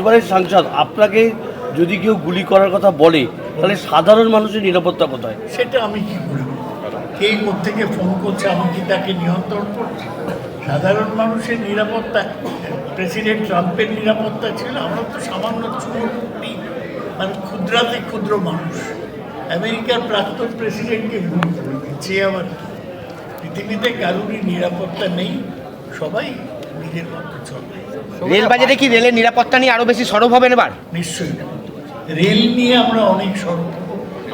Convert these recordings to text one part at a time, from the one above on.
এবারের সাংসদ, আপনাকে যদি কেউ গুলি করার কথা বলে, তাহলে সাধারণ মানুষের নিরাপত্তা কোথায়? সেটা আমি কি করে? কে থেকে ফোন করছে, আমি কি তাকে নিয়ন্ত্রণ করছি? সাধারণ মানুষের নিরাপত্তা, প্রেসিডেন্ট ট্রাম্পের নিরাপত্তা ছিল, আমরা তো সামান্য চুরি মানে ক্ষুদ্রাতে ক্ষুদ্র মানুষ। আমেরিকার প্রাক্তন প্রেসিডেন্টকে গুলি করে দিচ্ছে, আবার পৃথিবীতে কারোরই নিরাপত্তা নেই, সবাই নিজের মতো চলে। রেল বাজেটে কি রেলের নিরাপত্তা নিয়ে আরও বেশি সরব হবেন এবার? নিশ্চয়ই রেল নিয়ে আমরা অনেক সরব।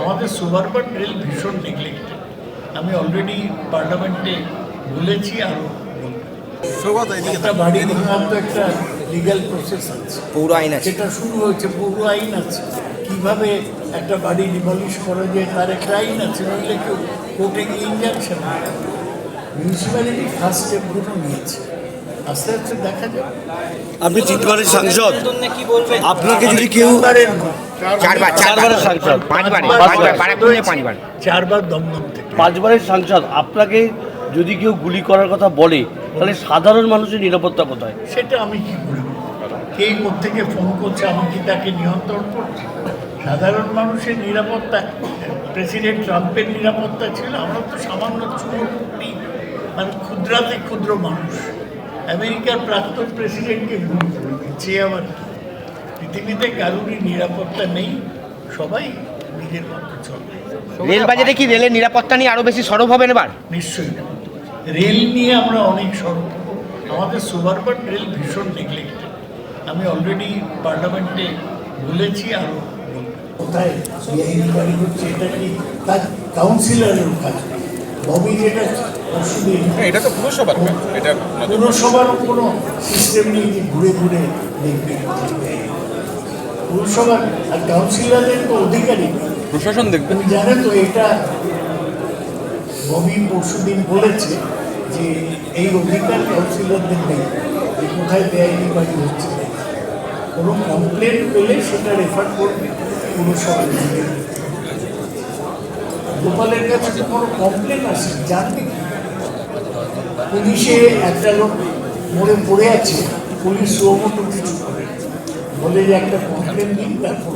আমাদের সুপারবান রেল ভীষণ নেগলেক্টেড। আমি অলরেডি পার্লামেন্টে বলেছি আরও একটা বাড়ি ভাঙার তো একটা লিগ্যাল প্রসেস আছে। পৌর আইন আছে। যেটা শুরু হয়েছে পৌর আইন আছে। কীভাবে একটা বাড়ি ডিমলিশ করা যায় তার একটা আইন আছে। নইলে কেউ কোর্টে গিয়ে ইঞ্জাকশন মিউনিসিপ্যালিটি ফার্স্ট স্টেপগুলো নিয়েছে। আস্তে আস্তে দেখা যাবে আপনি চিত্তবাড়ির সাংসদ। আপনাকে যদি কেউ চারবার চারবারের সাংসদ। পাঁচবার। পাঁচবার। চারবার দমদম থেকে। পাঁচবারের সাংসদ আপনাকে যদি কেউ গুলি করার কথা বলে তাহলে সাধারণ মানুষের নিরাপত্তা কোথায়? সেটা আমি কি করে বলব? কে থেকে ফোন করছে আমি কি তাকে নিয়ন্ত্রণ করছি? সাধারণ মানুষের নিরাপত্তা প্রেসিডেন্ট ট্রাম্পের নিরাপত্তা ছিল আমরা তো সামান্য চুরি মানে ক্ষুদ্রাতে ক্ষুদ্র মানুষ। আমেরিকার প্রাক্তন প্রেসিডেন্টকে দিচ্ছে আবার পৃথিবীতে কারোরই নিরাপত্তা নেই সবাই নিজের মতো চলে রেল বাজেটে কি রেলের নিরাপত্তা নিয়ে আরও বেশি সরব হবেন এবার? নিশ্চয়ই। রেল নিয়ে আমরা অনেক সরব আমাদের সুপারবান রেল ভীষণ নেগলেক্টেড আমি অলরেডি পার্লামেন্টে বলেছি আরও কোথায়? বাড়ি হচ্ছে এটা কি কাজ কাউন্সিলরের কাজ? ববি যেটা এটা তো পুরসভার এটা পুরসভারও কোনো সিস্টেম নেই যে ঘুরে ঘুরে দেখবে। পুরসভার আর কাউন্সিলরের তো অধিকারী প্রশাসন দেখবে। তুমি জানো তো এটা ববি পরশুদিন বলেছে যে এই অধিকার কাউন্সিলরদের নেই যে কোথায় বেআইনি বাড়ি হচ্ছে। কোনো কমপ্লেন পেলে সেটা রেফার করবে পুরসভা গোপালের কাছে কোনো কমপ্লেন আসে জানবে কি? পুলিশে একটা লোক মরে পড়ে আছে পুলিশ সুমতো কিছু করে বলে যে একটা কমপ্লেন দিন তারপর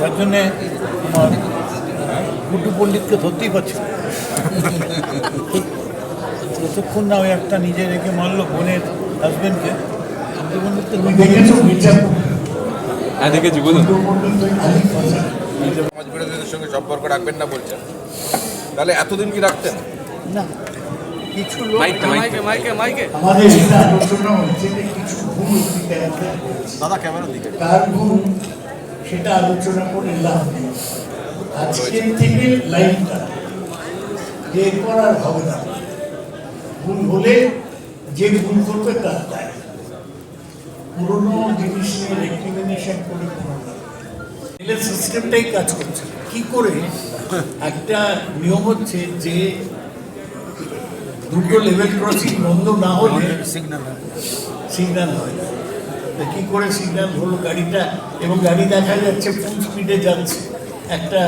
তার জন্যে আমার গুড্ডু পণ্ডিতকে ধরতেই পারছি। যতক্ষণ না ওই একটা নিজে রেখে মারলো বোনের হাজবেন্ডকে গুড্ডু পণ্ডিতকে তুমি দেখেছ হ্যাঁ দেখেছি বলুন। সমাজ বিরোধীদের সঙ্গে সম্পর্ক রাখবেন না বলছেন। তাহলে এতদিন কি রাখতেন? না। কিছু লোক মাইকে মাইকে আমাদের এটা আলোচনা হচ্ছে যে কিছু ভুল দাদা ক্যামেরার দিকে। কার ভুল সেটা আলোচনা করে লাভ নেই। আজকের থেকে লাইনটা যে এরপর আর হবে না। ভুল হলে যে ভুল করবে তার দায়। পুরোনো জিনিস নিয়ে রেক্টিমিনেশন করে কোনো। সিস্টেমটাই কাজ করছে। কি করে? একটা নিয়ম হচ্ছে যে দুটো লেভেল ক্রসিং বন্ধ না হলে সিগন্যাল হয় তা কী করে সিগন্যাল হলো গাড়িটা? এবং গাড়ি দেখা যাচ্ছে ফুল স্পিডে যাচ্ছে। একটা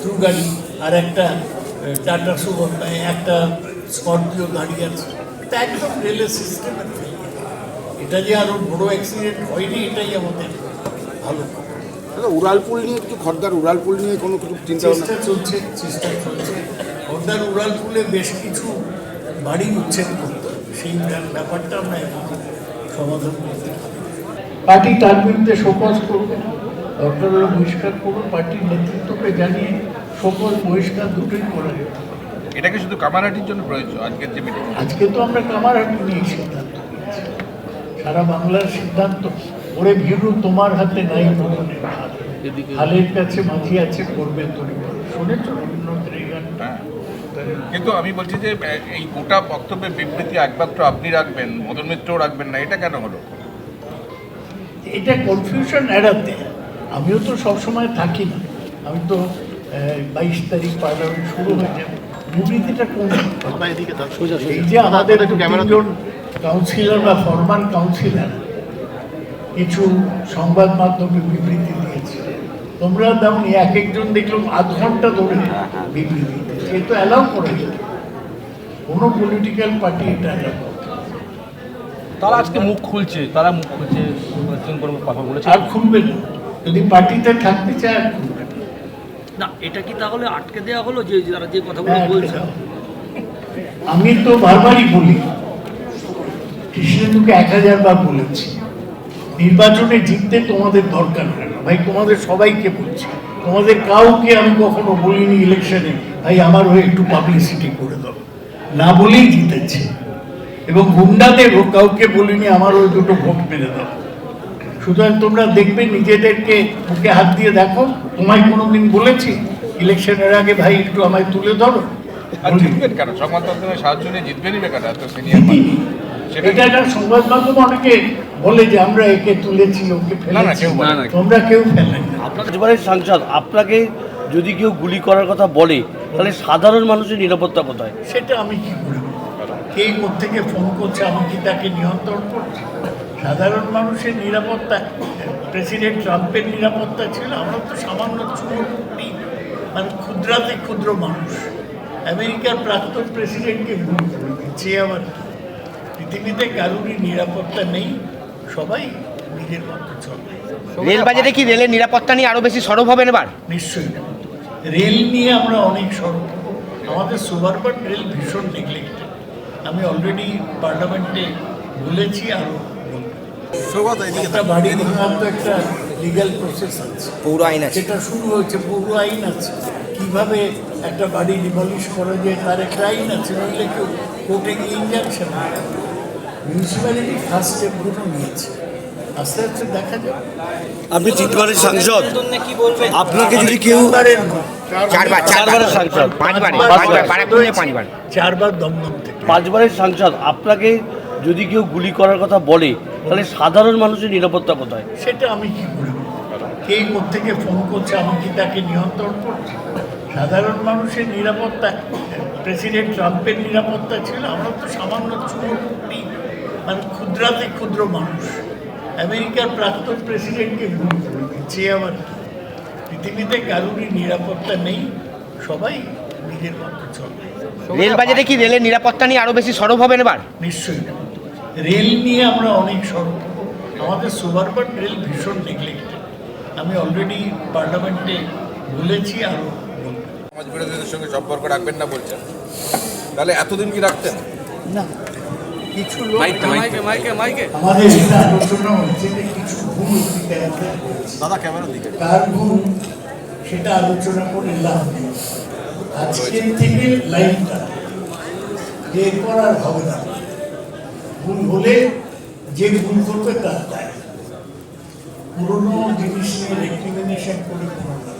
থ্রু গাড়ি। আর একটা টাটা সুপার একটা স্করপিও গাড়ি আছে। এটা একদম রেলের সিস্টেমের এটা যে আরও বড় অ্যাক্সিডেন্ট হয়নি এটাই আমাদের ভালো। দাদা উড়ালপুল নিয়ে একটু খর্দার উড়ালপুল নিয়ে কোনো কিছু চিন্তা ভাবনা? চলছে চেষ্টা চলছে। খর্দার উড়ালপুলে বেশ কিছু বাড়ি উচ্ছেদ করতে। সেই ব্যাপারটা আমরা সমাধান করতে পারি পার্টি তার বিরুদ্ধে শোকজ করবে দরকার বহিষ্কার করবে পার্টির নেতৃত্বকে জানিয়ে শোকজ বহিষ্কার দুটোই করা যেতে পারে। এটা কি শুধু কামারহাটির জন্য প্রয়োজন আজকের যে মিটিং আজকে তো আমরা কামারহাটি নিয়ে সিদ্ধান্ত নিয়েছি। সারা বাংলার সিদ্ধান্ত ওরে ভিড়ু তোমার হাতে নাই হালের কাছে মাঝি আছে করবে তরি শুনেছ রবীন্দ্রনাথের এই গানটা? হ্যাঁ। কিন্তু আমি বলছি যে এই গোটা বক্তব্যের বিবৃতি একমাত্র আপনি রাখবেন মদন মিত্রও রাখবেন না এটা কেন হলো? এটা কনফিউশন এড়াতে। আমিও তো সবসময় থাকি না। আমি তো বাইশ তারিখ পার্লামেন্ট শুরু হয়ে যাবে। বিবৃতিটা কোন? এই যে আমাদের কাউন্সিলর বা ফরমাল কাউন্সিলর কিছু সংবাদ মাধ্যমে বিবৃতি দিয়েছে। তোমরা তেমন এক একজন দেখলাম আধ ঘণ্টা ধরে বিবৃতি দিয়েছে এ তো অ্যালাউ করে কোনো পলিটিক্যাল পার্টি এটা অ্যালাউ তারা আজকে মুখ খুলছে তারা মুখ খুলছে কথা বলেছে। আর খুলবে না। যদি পার্টিতে থাকতে চায় আর খুলবে না। না এটা কি তাহলে আটকে দেওয়া হলো যে যারা যে কথাগুলো বলছে? আমি তো বারবারই বলি কৃষ্ণেন্দুকে এক হাজার বার বলেছি। নির্বাচনে জিততে তোমাদের দরকার হয় না। ভাই তোমাদের সবাইকে বলছি। তোমাদের কাউকে আমি কখনো বলিনি ইলেকশনে ভাই আমার হয়ে একটু পাবলিসিটি করে দাও। না বলেই জিতেছে। এবং গুন্ডাদেরও কাউকে বলিনি আমার ওই দুটো ভোট মেরে দাও। সুতরাং তোমরা দেখবে নিজেদেরকে মুখে হাত দিয়ে দেখো। তোমায় কোনোদিন বলেছি ইলেকশনের আগে ভাই একটু আমায় তুলে ধরো। জিতবেন কেন? সংবাদ মাধ্যমে সাহায্য নিয়ে জিতবেনই বেকার সিনিয়র এটা একটা সংবাদ মাধ্যম অনেকে বলে যে আমরা একে তুলেছি ওকে না, না, ফেলেছি। কেউ তোমরা কেউ ফেলেন আপনার সাংসদ আপনাকে যদি কেউ গুলি করার কথা বলে তাহলে সাধারণ মানুষের নিরাপত্তা কোথায়? সেটা আমি কি করে? কে থেকে ফোন করছে আমি কি তাকে নিয়ন্ত্রণ করছি? সাধারণ মানুষের নিরাপত্তা প্রেসিডেন্ট ট্রাম্পের নিরাপত্তা ছিল আমরা তো সামান্য চুরি মানে ক্ষুদ্রাতে ক্ষুদ্র মানুষ। আমেরিকার প্রাক্তন প্রেসিডেন্টকে গুলি করে দিচ্ছে আবার কি? পৃথিবীতে কারোরই নিরাপত্তা নেই সবাই নিজের মতো চলে। রেল বাজারে কি রেলের নিরাপত্তা নিয়ে আরও বেশি সরব হবেন এবার? নিশ্চয়ই। রেল নিয়ে আমরা অনেক সরব আমাদের সুপারবান রেল ভীষণ নেগলেক্টেড আমি অলরেডি পার্লামেন্টে বলেছি আরও একটা বাড়ি ভাঙার একটা লিগ্যাল প্রসেস আছে। পৌর আইন আছে। সেটা শুরু হয়েছে পৌর আইন আছে। কীভাবে একটা বাড়ি ডিমলিশ করা যায় তার একটা আইন আছে। নইলে কেউ কোর্টে গিয়ে ইঞ্জাকশন মিউনিসিপ্যালিটি ফার্স্ট স্টেপগুলো নিয়েছে। আস্তে আস্তে দেখা যাবে আপনি চিত্তবাড়ির সাংসদ। আপনাকে যদি কেউ চারবারের চারবার চারবার। চারবারের সাংসদ। পাঁচবার পাঁচবার। পাঁচবার বারাকপুরে হয়েছে, পাঁচবার। চারবার দমদম থেকে। পাঁচবারের সাংসদ। আপনাকে যদি কেউ গুলি করার কথা বলে তাহলে সাধারণ মানুষের নিরাপত্তা কোথায়? সেটা আমি কি করে বলব? কে থেকে ফোন করছে আমি কি তাকে নিয়ন্ত্রণ করছি? সাধারণ মানুষের নিরাপত্তা প্রেসিডেন্ট ট্রাম্পের নিরাপত্তা ছিল আমরা তো সামান্য চুরি। মানে ক্ষুদ্রাতে ক্ষুদ্র মানুষ। আমেরিকার প্রাক্তন প্রেসিডেন্টকে গুলি করে। দিচ্ছে আবার পৃথিবীতে কারোরই নিরাপত্তা নেই সবাই নিজের মতো চলে। রেল বাজারে কি রেলের নিরাপত্তা নিয়ে আরও বেশি সরব হবেন এবার? নিশ্চয়ই। রেল নিয়ে আমরা অনেক সরব। আমাদের সুপারবান রেল ভীষণ নেগলেক্টেড আমি অলরেডি পার্লামেন্টে বলেছি আরও বলব। সমাজ বিরোধীদের সঙ্গে সম্পর্ক রাখবেন না বলছেন। তাহলে এতদিন কি রাখতেন? না। কিছু লোক আমাদের আলোচনা হচ্ছে যে কিছু ভুল দাদা ক্যামেরার দিকে। কার ভুল? সেটা আলোচনা করে লাভ নেই। আজকের থেকে লাইনটা এরপর আর হবে না। ভুল হলে যে ভুল করবে তার দায়। পুরোনো জিনিস নিয়ে রেক্টিমিনেশন করে কোনো।